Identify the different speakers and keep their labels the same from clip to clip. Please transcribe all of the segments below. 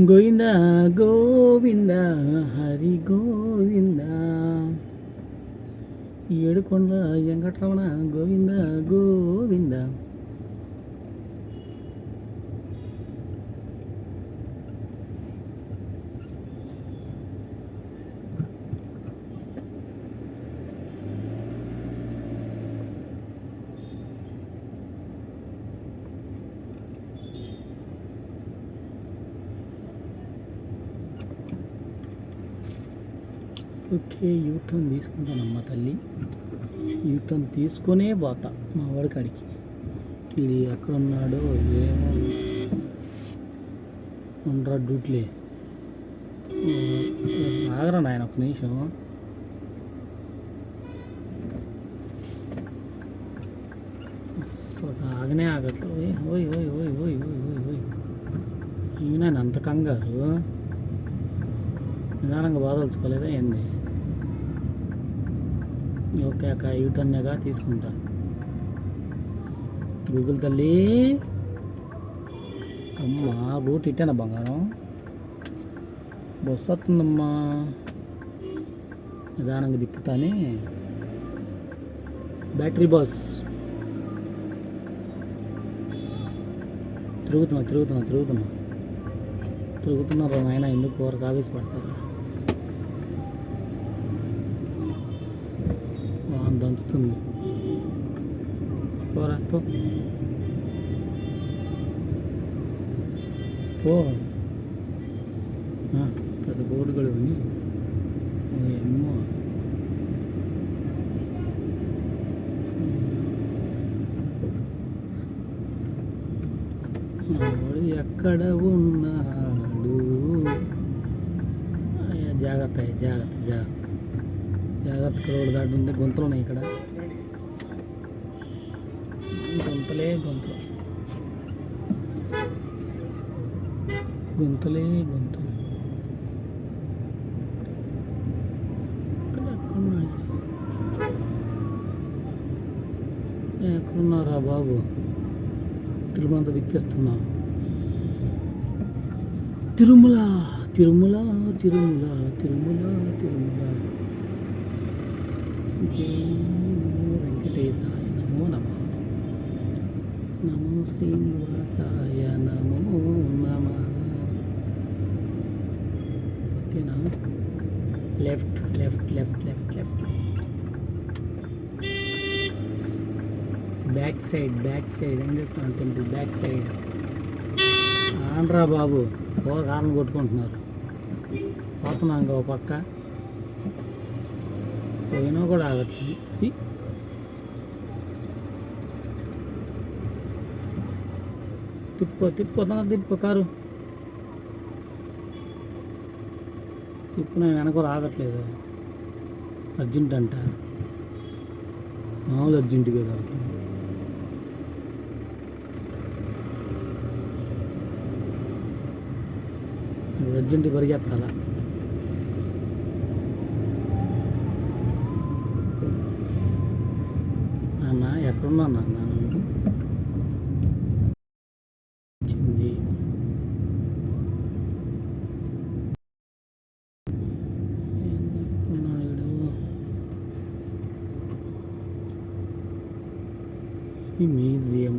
Speaker 1: Govinda Govinda Hari Govinda. Yedukonda Venkataramana Govinda Govinda. Okay U turn తీసుకుంటానమ్మ తల్లి. U turn తీసుకొనే పోతా మా వాడి కాడికి. ఇది ఎక్కడున్నాడో ఏమో. ఉండరా డ్యూట్లే. ఆగరా నాయన ఒక నిమిషం. అసలు ఆగనే ఆగట్టు ఓయ్ ఓయ్ ఓయ్ ఓయ్ ఓయ్ ఓయ్ ఓయ్ ఓయ్. ఈయన అంత కంగారు. నిదానంగా బాధలుచుకోలేదా ఏంది? ఓకే అక్క యూటర్న్గా తీసుకుంటా. గూగుల్ తల్లి. అమ్మా రూట్ ఇట్టేనా బంగారం? బస్సు వస్తుందమ్మా. నిదానంగా తిప్పుతానే. Battery bus. తిరుగుతున్నా తిరుగుతున్నా తిరుగుతున్నా. తిరుగుతున్నా నాయన ఎందుకు వరకు ఆవేశపడతారు? వస్తుంది. పోరా పో. పో. పెద్ద బోర్డు ఇవన్నీ ఏమో. ఎక్కడ ఉన్నాడు? జాగ్రత్త జాగ్రత్త జాగ్రత్త. జాగ్రత్త రోడ్డు దాటి ఉంటే గొంతులు ఉన్నాయి ఇక్కడ. గొంతలే గొంతులు. గొంతులే గొంతులు. ఇక్కడ ఎక్కడున్నారా బాబు? తిరుమలంత తిప్పేస్తున్నా. తిరుమల తిరుమల తిరుమల తిరుమల తిరుమల. జై వెంకటేశాయ నమో నమ. నమో శ్రీనివాసాయ నమో నమ. ఓకేనా? Left left left left left. Back side back side. Venkateswara temple? Back side. Andhra Babu ఓ కారణం కొట్టుకుంటున్నారు. పోతున్నాం ఇంకా ఓ పక్క. పోయినా కూడా ఆగట్లేదు. తిప్పుకో తిప్పుకో తొందరగా తిప్పుకో కారు. ఇప్పుడు నేను వెనక ఆగట్లేదు. అర్జెంట్ అంట. మామూలు అర్జెంట్ కదా వాళ్ళకి. అర్జెంట్ పరిగెత్తాలా? ఉన్నాను అన్నాను వచ్చింది. ఇది మ్యూజియం.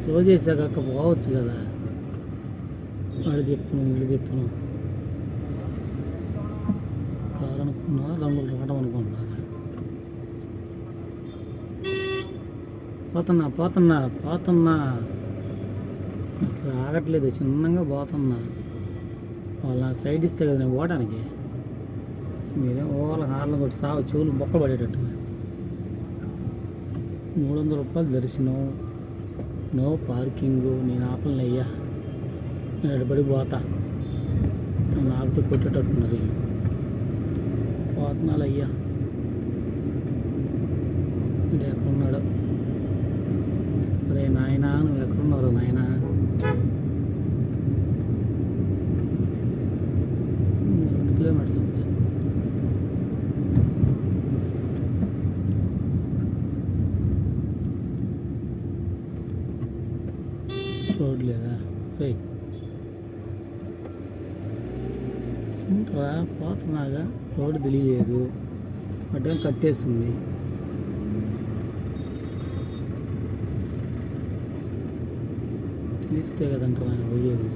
Speaker 1: స్లో చేశాక అక్క పోవచ్చు కదా. వాడు తిప్పును ఇల్లు తిప్పును కారు అనుకున్నా రంగులు రావడం అనుకుంటున్నా పోతున్నా పోతున్నా పోతున్నా. అసలు ఆగట్లేదు చిన్నగా పోతున్నా. వాళ్ళు నాకు సైడ్ ఇస్తే కదా నేను పోవడానికి మీరే ఓవర్ హార్లు కొట్టి సాగు చెవులు బొక్కలు పడేటట్టు మూడు వందల రూపాయలు దర్శనం. నో పార్కింగ్ నేను ఆపలను అయ్యా నేను అడిపడి పోతా నన్ను ఆపితే కొట్టేటట్టున్నది పోతున్నాలు అయ్యా ఇక్కడ ఎక్కడ ఉన్నాడు రోడ్ లేదా ఏంట్రా పోతున్నాగా? రోడ్డు తెలియలేదు. అడ్డం కట్టేస్తుంది. తెలిస్తే కదంటారా ఆయన పోయేది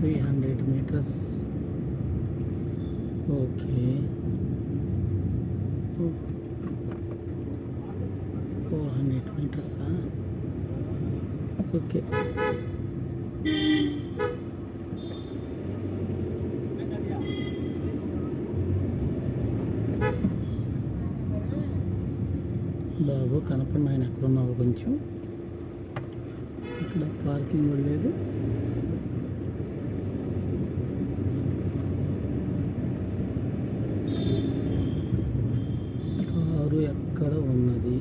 Speaker 1: three hundred metres okay. Four hundred మీటర్సా? Okay. బాబు కనపడిన ఆయన ఎక్కడున్నావు కొంచెం? ఇక్కడ పార్కింగ్ కూడా లేదు కారు ఎక్కడ ఉన్నది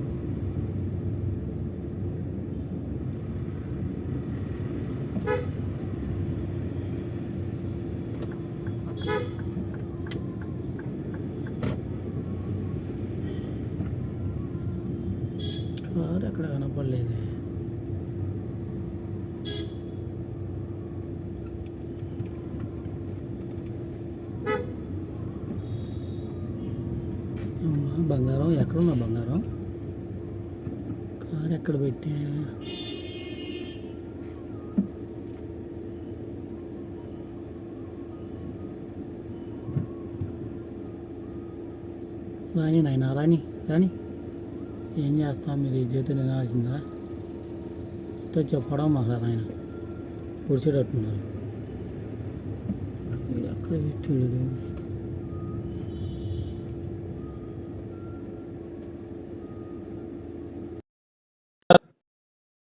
Speaker 1: కారు ఎక్కడ కనపడలేదే అమ్మా బంగారం ఎక్కడున్నా బంగారం కారు ఎక్కడ పెట్టా రాని నాయన రాని రాని ఏం చేస్తాం మీరు ఈ జీవితం వినాల్సిందా చెప్పడం మాకు ఆయన పొడిచేటట్టున్నారు. వీడు ఎక్కడ పెట్టాడు